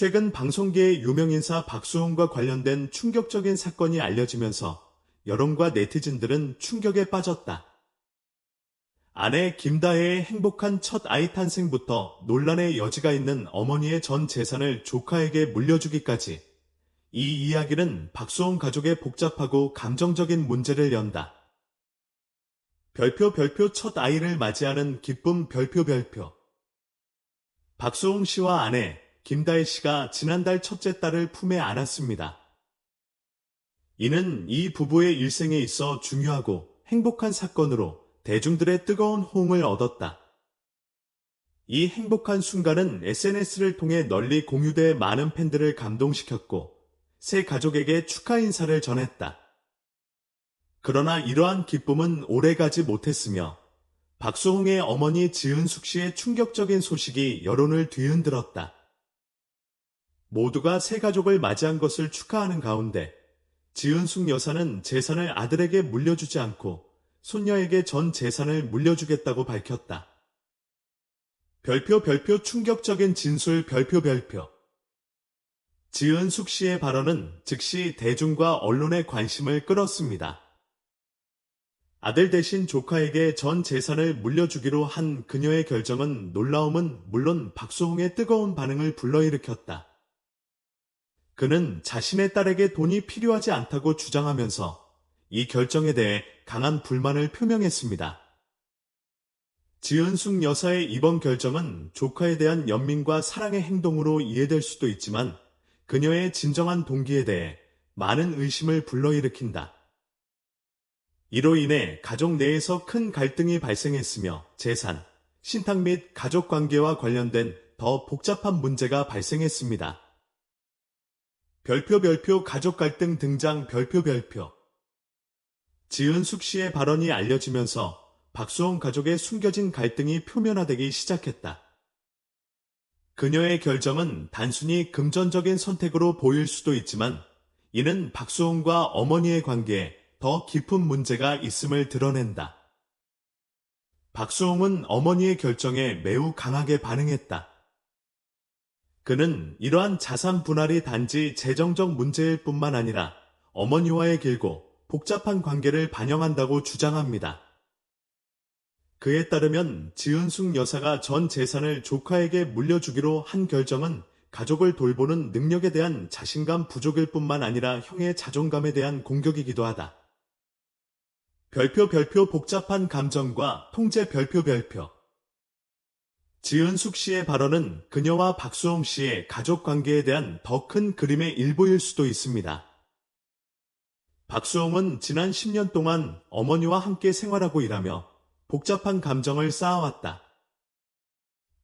최근 방송계의 유명인사 박수홍과 관련된 충격적인 사건이 알려지면서 여론과 네티즌들은 충격에 빠졌다. 아내 김다혜의 행복한 첫 아이 탄생부터 논란의 여지가 있는 어머니의 전 재산을 조카에게 물려주기까지 이 이야기는 박수홍 가족의 복잡하고 감정적인 문제를 연다. 별표 별표 첫 아이를 맞이하는 기쁨 별표 별표 박수홍 씨와 아내 김다혜 씨가 지난달 첫째 딸을 품에 안았습니다. 이는 이 부부의 일생에 있어 중요하고 행복한 사건으로 대중들의 뜨거운 호응을 얻었다. 이 행복한 순간은 SNS를 통해 널리 공유돼 많은 팬들을 감동시켰고 새 가족에게 축하 인사를 전했다. 그러나 이러한 기쁨은 오래가지 못했으며 박수홍의 어머니 지은숙 씨의 충격적인 소식이 여론을 뒤흔들었다. 모두가 새 가족을 맞이한 것을 축하하는 가운데 지은숙 여사는 재산을 아들에게 물려주지 않고 손녀에게 전 재산을 물려주겠다고 밝혔다. 별표 별표 충격적인 진술 별표 별표 지은숙 씨의 발언은 즉시 대중과 언론의 관심을 끌었습니다. 아들 대신 조카에게 전 재산을 물려주기로 한 그녀의 결정은 놀라움은 물론 박수홍의 뜨거운 반응을 불러일으켰다. 그는 자신의 딸에게 돈이 필요하지 않다고 주장하면서 이 결정에 대해 강한 불만을 표명했습니다. 지은숙 여사의 이번 결정은 조카에 대한 연민과 사랑의 행동으로 이해될 수도 있지만 그녀의 진정한 동기에 대해 많은 의심을 불러일으킨다. 이로 인해 가족 내에서 큰 갈등이 발생했으며 재산, 신탁 및 가족 관계와 관련된 더 복잡한 문제가 발생했습니다. 별표 별표 가족 갈등 등장 별표 별표 지은숙 씨의 발언이 알려지면서 박수홍 가족의 숨겨진 갈등이 표면화되기 시작했다. 그녀의 결정은 단순히 금전적인 선택으로 보일 수도 있지만 이는 박수홍과 어머니의 관계에 더 깊은 문제가 있음을 드러낸다. 박수홍은 어머니의 결정에 매우 강하게 반응했다. 그는 이러한 자산 분할이 단지 재정적 문제일 뿐만 아니라 어머니와의 길고 복잡한 관계를 반영한다고 주장합니다. 그에 따르면 지은숙 여사가 전 재산을 조카에게 물려주기로 한 결정은 가족을 돌보는 능력에 대한 자신감 부족일 뿐만 아니라 형의 자존감에 대한 공격이기도 하다. 별표 별표 복잡한 감정과 통제 별표 별표 지은숙 씨의 발언은 그녀와 박수홍 씨의 가족 관계에 대한 더 큰 그림의 일부일 수도 있습니다. 박수홍은 지난 10년 동안 어머니와 함께 생활하고 일하며 복잡한 감정을 쌓아왔다.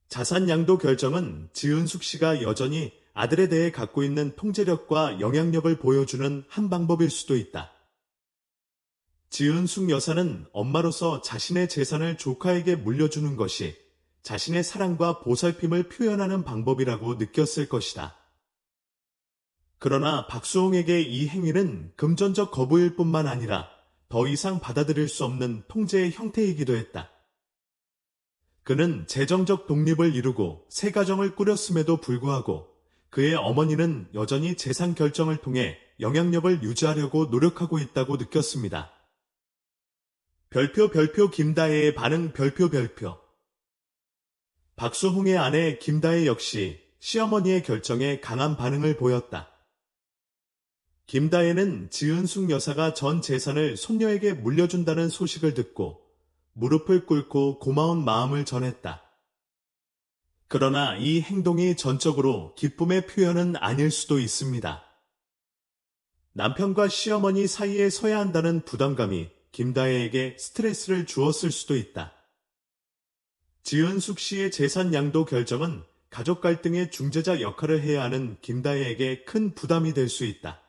자산 양도 결정은 지은숙 씨가 여전히 아들에 대해 갖고 있는 통제력과 영향력을 보여주는 한 방법일 수도 있다. 지은숙 여사는 엄마로서 자신의 재산을 조카에게 물려주는 것이 자신의 사랑과 보살핌을 표현하는 방법이라고 느꼈을 것이다. 그러나 박수홍에게 이 행위는 금전적 거부일 뿐만 아니라 더 이상 받아들일 수 없는 통제의 형태이기도 했다. 그는 재정적 독립을 이루고 새 가정을 꾸렸음에도 불구하고 그의 어머니는 여전히 재산 결정을 통해 영향력을 유지하려고 노력하고 있다고 느꼈습니다. 별표 별표 김다혜의 반응 별표 별표 박수홍의 아내 김다혜 역시 시어머니의 결정에 강한 반응을 보였다. 김다혜는 지은숙 여사가 전 재산을 손녀에게 물려준다는 소식을 듣고 무릎을 꿇고 고마운 마음을 전했다. 그러나 이 행동이 전적으로 기쁨의 표현은 아닐 수도 있습니다. 남편과 시어머니 사이에 서야 한다는 부담감이 김다혜에게 스트레스를 주었을 수도 있다. 지은숙 씨의 재산 양도 결정은 가족 갈등의 중재자 역할을 해야 하는 김다혜에게 큰 부담이 될 수 있다.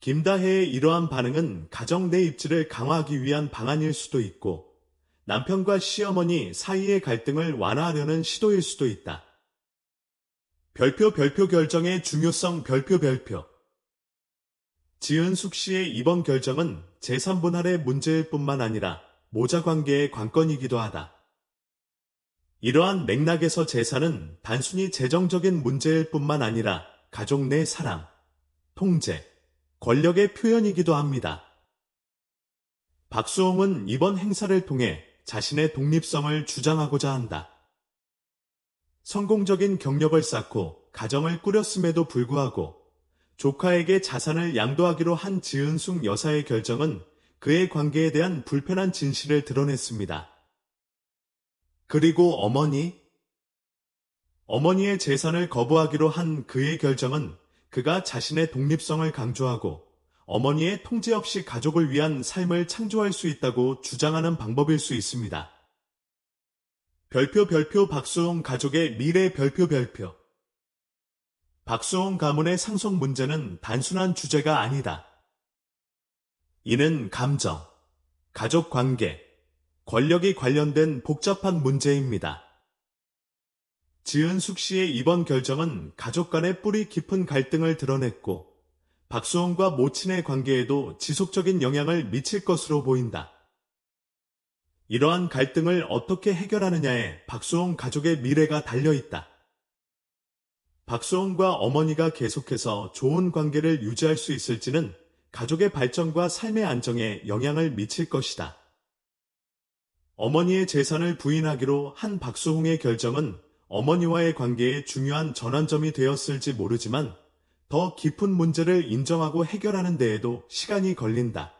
김다혜의 이러한 반응은 가정 내 입지를 강화하기 위한 방안일 수도 있고 남편과 시어머니 사이의 갈등을 완화하려는 시도일 수도 있다. 별표 별표 결정의 중요성 별표 별표 지은숙 씨의 이번 결정은 재산 분할의 문제일 뿐만 아니라 모자 관계의 관건이기도 하다. 이러한 맥락에서 재산은 단순히 재정적인 문제일 뿐만 아니라 가족 내 사랑, 통제, 권력의 표현이기도 합니다. 박수홍은 이번 행사를 통해 자신의 독립성을 주장하고자 한다. 성공적인 경력을 쌓고 가정을 꾸렸음에도 불구하고 조카에게 자산을 양도하기로 한 지은숙 여사의 결정은 그의 관계에 대한 불편한 진실을 드러냈습니다. 그리고 어머니? 어머니의 재산을 거부하기로 한 그의 결정은 그가 자신의 독립성을 강조하고 어머니의 통제 없이 가족을 위한 삶을 창조할 수 있다고 주장하는 방법일 수 있습니다. 별표 별표 박수홍 가족의 미래 별표 별표 박수홍 가문의 상속 문제는 단순한 주제가 아니다. 이는 감정, 가족 관계, 권력이 관련된 복잡한 문제입니다. 지은숙 씨의 이번 결정은 가족 간의 뿌리 깊은 갈등을 드러냈고 박수홍과 모친의 관계에도 지속적인 영향을 미칠 것으로 보인다. 이러한 갈등을 어떻게 해결하느냐에 박수홍 가족의 미래가 달려있다. 박수홍과 어머니가 계속해서 좋은 관계를 유지할 수 있을지는 가족의 발전과 삶의 안정에 영향을 미칠 것이다. 어머니의 재산을 부인하기로 한 박수홍의 결정은 어머니와의 관계에 중요한 전환점이 되었을지 모르지만 더 깊은 문제를 인정하고 해결하는 데에도 시간이 걸린다.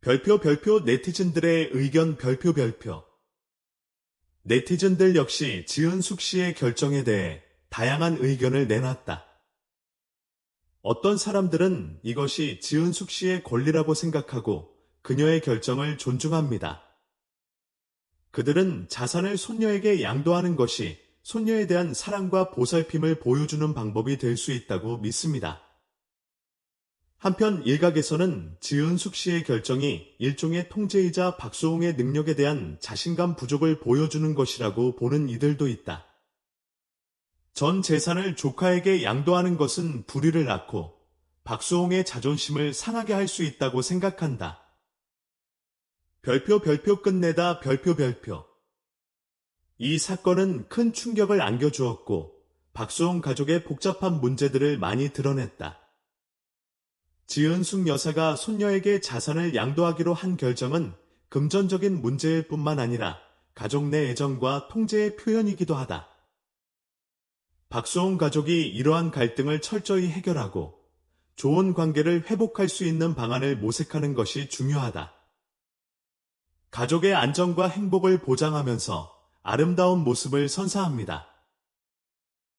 별표 별표 네티즌들의 의견 별표 별표 네티즌들 역시 지은숙 씨의 결정에 대해 다양한 의견을 내놨다. 어떤 사람들은 이것이 지은숙 씨의 권리라고 생각하고 그녀의 결정을 존중합니다. 그들은 자산을 손녀에게 양도하는 것이 손녀에 대한 사랑과 보살핌을 보여주는 방법이 될 수 있다고 믿습니다. 한편 일각에서는 지은숙 씨의 결정이 일종의 통제이자 박수홍의 능력에 대한 자신감 부족을 보여주는 것이라고 보는 이들도 있다. 전 재산을 조카에게 양도하는 것은 불의를 낳고 박수홍의 자존심을 상하게 할 수 있다고 생각한다. 별표 별표 끝내다 별표 별표. 이 사건은 큰 충격을 안겨주었고 박수홍 가족의 복잡한 문제들을 많이 드러냈다. 지은숙 여사가 손녀에게 자산을 양도하기로 한 결정은 금전적인 문제일 뿐만 아니라 가족 내 애정과 통제의 표현이기도 하다. 박수홍 가족이 이러한 갈등을 철저히 해결하고 좋은 관계를 회복할 수 있는 방안을 모색하는 것이 중요하다. 가족의 안정과 행복을 보장하면서 아름다운 모습을 선사합니다.